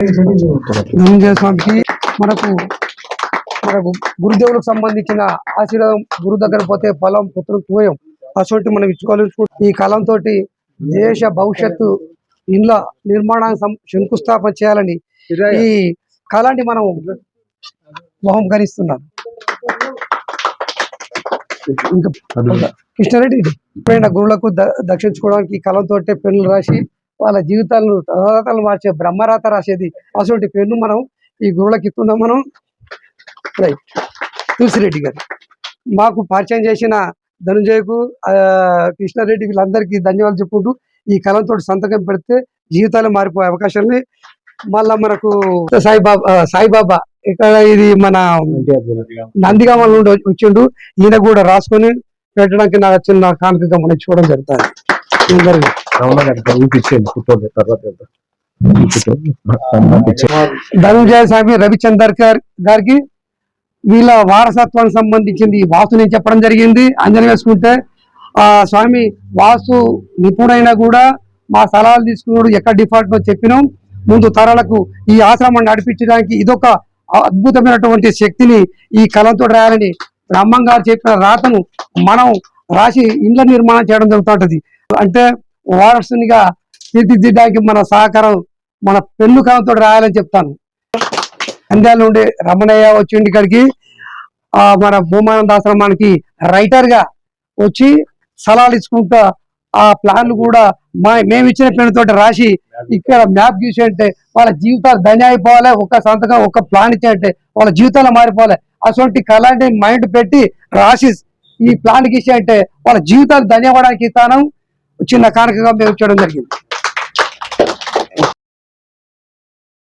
ధనంజయ స్వామికి మనకు మనకు గురుదేవులకు సంబంధించిన ఆశీర్వాదం గురు దగ్గర పోతే ఫలం పుత్రం తోయం అసోటి మనం ఇచ్చుకోవాలి ఈ కాలంతో దేశ భవిష్యత్తు ఇండ్ల నిర్మాణానికి శంకుస్థాపన చేయాలని ఈ కాలాన్ని మనం మొహం గణిస్తున్నాం ఇంకా కృష్ణారెడ్డి ఎప్పుడైనా గురువులకు దక్షించుకోవడానికి ఈ కలంతో పెన్నులు రాసి వాళ్ళ జీవితాలను తలరాతలు మార్చే బ్రహ్మరాత రాసేది అటువంటి పెన్ను మనం ఈ గురువులకు ఇస్తున్నాం మనం. రైట్. తులసిరెడ్డి గారు మాకు పరిచయం చేసిన ధనుంజయకు కృష్ణారెడ్డి వీళ్ళందరికీ ధన్యవాదాలు చెప్పుకుంటూ ఈ కలంతో సంతకం పెడితే జీవితాలు మారిపోయే అవకాశాన్ని మళ్ళా మనకు సాయిబాబా సాయిబాబా ఇక్కడ ఇది మన నందిగామ నుండి వచ్చిండు. ఈయన కూడా రాసుకొని పెట్టడానికి నా చిన్న కానుకగా మనం చూడడం జరుగుతుంది. ధనుంజయ స్వామి రవిచందర్ గారి గారికి వీళ్ళ వారసత్వానికి సంబంధించింది ఈ వాస్తు నేను చెప్పడం జరిగింది. అంజన వేసుకుంటే ఆ స్వామి వాస్తు నిపుణుడైనా కూడా మా సలహాలు తీసుకున్నాడు ఎక్కడ డిఫాల్ట్ చెప్పినాం. ముందు తరాలకు ఈ ఆశ్రమం నడిపించడానికి ఇదొక అద్భుతమైనటువంటి శక్తిని ఈ కలంతో రాయాలని బ్రహ్మం గారు చెప్పిన రాతను మనం రాసి ఇండ్ల నిర్మాణం చేయడం జరుగుతుంటది. అంటే వారసునిగా తీర్చిదిద్దడానికి మన సహకారం మన పెన్ను కలంతో రాయాలని చెప్తాను. అందాల నుండి రమణయ్య వచ్చిండి ఇక్కడికి మన భూమానంద ఆశ్రమానికి రైటర్గా వచ్చి సలహాలు ఇచ్చుకుంటా ఆ ప్లాన్లు కూడా మా మేము ఇచ్చిన పెన్నుతో తోటి రాసి ఇక్కడ మ్యాప్ గీసి అంటే వాళ్ళ జీవితాలు ధన్య అయిపోవాలి ఒక సంతకం ఒక ప్లాన్ ఇచ్చాయంటే వాళ్ళ జీవితాలు మారిపోవాలి. అటువంటి కళాంటి మైండ్ పెట్టి రాసి ఈ ప్లాన్ గీసి అంటే వాళ్ళ జీవితాలు ధన్యపడడానికి ఇస్తాను. చిన్న కానుకగా మేము ఇచ్చడం జరిగింది.